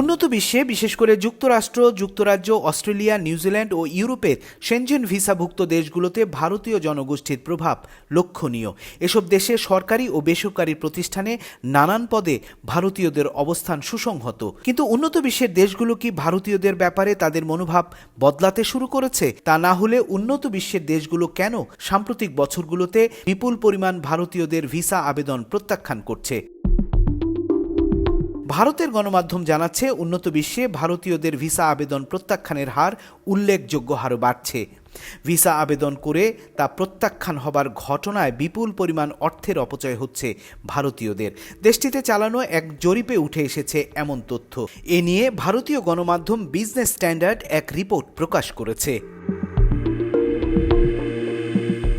উন্নত বিশ্বে, বিশেষ করে যুক্তরাষ্ট্র, যুক্তরাজ্য, অস্ট্রেলিয়া, নিউজিল্যান্ড ও ইউরোপের সেনজেন ভিসাভুক্ত দেশগুলোতে ভারতীয় জনগোষ্ঠীর প্রভাব লক্ষণীয়। এসব দেশে সরকারি ও বেসরকারি প্রতিষ্ঠানে নানান পদে ভারতীয়দের অবস্থান সুসংহত। কিন্তু উন্নত বিশ্বের দেশগুলো কি ভারতীয়দের ব্যাপারে তাদের মনোভাব বদলাতে শুরু করেছে? তা না হলে উন্নত বিশ্বের দেশগুলো কেন সাম্প্রতিক বছরগুলোতে বিপুল পরিমাণ ভারতীয়দের ভিসা আবেদন প্রত্যাখ্যান করছে? ভারতের গণমাধ্যম জানাচ্ছে, উন্নত বিশ্বে ভারতীয়দের ভিসা আবেদন প্রত্যাখ্যানের হার উল্লেখযোগ্য হারে বাড়ছে। ভিসা আবেদন করে তা প্রত্যাখ্যান হবার ঘটনায় বিপুল পরিমাণ অর্থের অপচয় হচ্ছে ভারতীয়দের। দেশটিতে চালানো এক জরিপে উঠে এসেছে এমন তথ্য। এ নিয়ে ভারতীয় গণমাধ্যম বিজনেস স্ট্যান্ডার্ড এক রিপোর্ট প্রকাশ করেছে।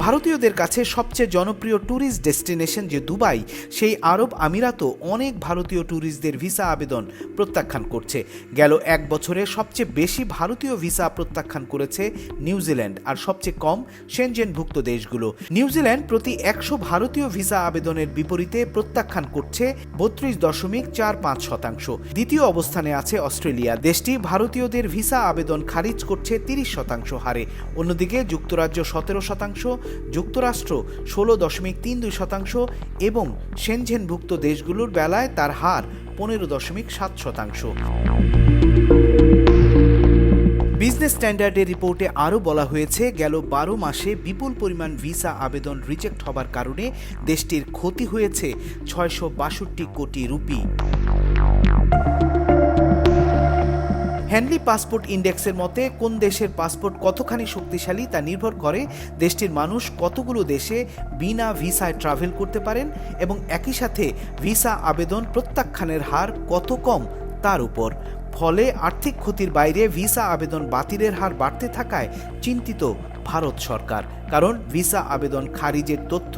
ভারতীয়দের কাছে সবচেয়ে জনপ্রিয় ট্যুরিস্ট ডেস্টিনেশন যে দুবাই, সেই আরব আমিরাতও অনেক ভারতীয় ট্যুরিস্টদের ভিসা আবেদন প্রত্যাখ্যান করছে। গেল এক বছরে সবচেয়ে বেশি ভারতীয় ভিসা প্রত্যাখ্যান করেছে নিউজিল্যান্ড আর সবচেয়ে কম সেনজেনভুক্ত দেশগুলো। নিউজিল্যান্ড প্রতি একশো ভারতীয় ভিসা আবেদনের বিপরীতে প্রত্যাখ্যান করছে বত্রিশ দশমিক চার পাঁচ শতাংশ। দ্বিতীয় অবস্থানে আছে অস্ট্রেলিয়া। দেশটি ভারতীয়দের ভিসা আবেদন খারিজ করছে তিরিশ শতাংশ হারে। অন্যদিকে যুক্তরাজ্য সতেরো শতাংশ যুক্তরাষ্ট্র ষোলো দশমিক তিন দুই শতাংশ এবং সেনঝেনভুক্ত দেশগুলোর বেলায় তার হার পনেরো দশমিক সাত শতাংশ। বিজনেস স্ট্যান্ডার্ডের রিপোর্টে আরও বলা হয়েছে, গেল বারো মাসে বিপুল পরিমাণ ভিসা আবেদন রিজেক্ট হবার কারণে দেশটির ক্ষতি হয়েছে ছয়শো বাষট্টি কোটি রুপি। হ্যান্ডলি পাসপোর্ট ইন্ডেক্সের মতে, কোন দেশের পাসপোর্ট কতখানি শক্তিশালী তা নির্ভর করে দেশটির মানুষ কতগুলো দেশে বিনা ভিসায় ট্রাভেল করতে পারেন এবং একই সাথে ভিসা আবেদন প্রত্যাখ্যানের হার কত কম তার উপর। ফলে আর্থিক ক্ষতির বাইরে ভিসা আবেদন বাতিলের হার বাড়তে থাকায় চিন্তিত ভারত সরকার, কারণ ভিসা আবেদন খারিজের তথ্য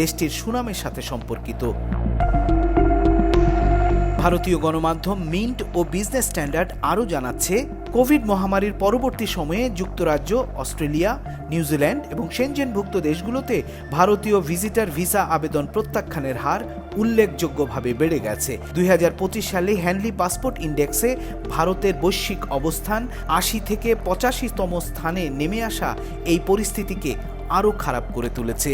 দেশটির সুনামের সাথে সম্পর্কিত। ভারতীয় গণমাধ্যম মিন্ট ও বিজনেস স্ট্যান্ডার্ড আরও জানাচ্ছে, কোভিড মহামারীর পরবর্তী সময়ে যুক্তরাজ্য, অস্ট্রেলিয়া, নিউজিল্যান্ড এবং সেনজেনভুক্ত দেশগুলোতে ভারতীয় ভিজিটার ভিসা আবেদন প্রত্যাখ্যানের হার উল্লেখযোগ্যভাবে বেড়ে গেছে। দুই হাজার পঁচিশ সালে হ্যান্ডলি পাসপোর্ট ইন্ডেক্সে ভারতের বৈশ্বিক অবস্থান আশি থেকে পঁচাশিতম স্থানে নেমে আসা এই পরিস্থিতিকে আরও খারাপ করে তুলেছে।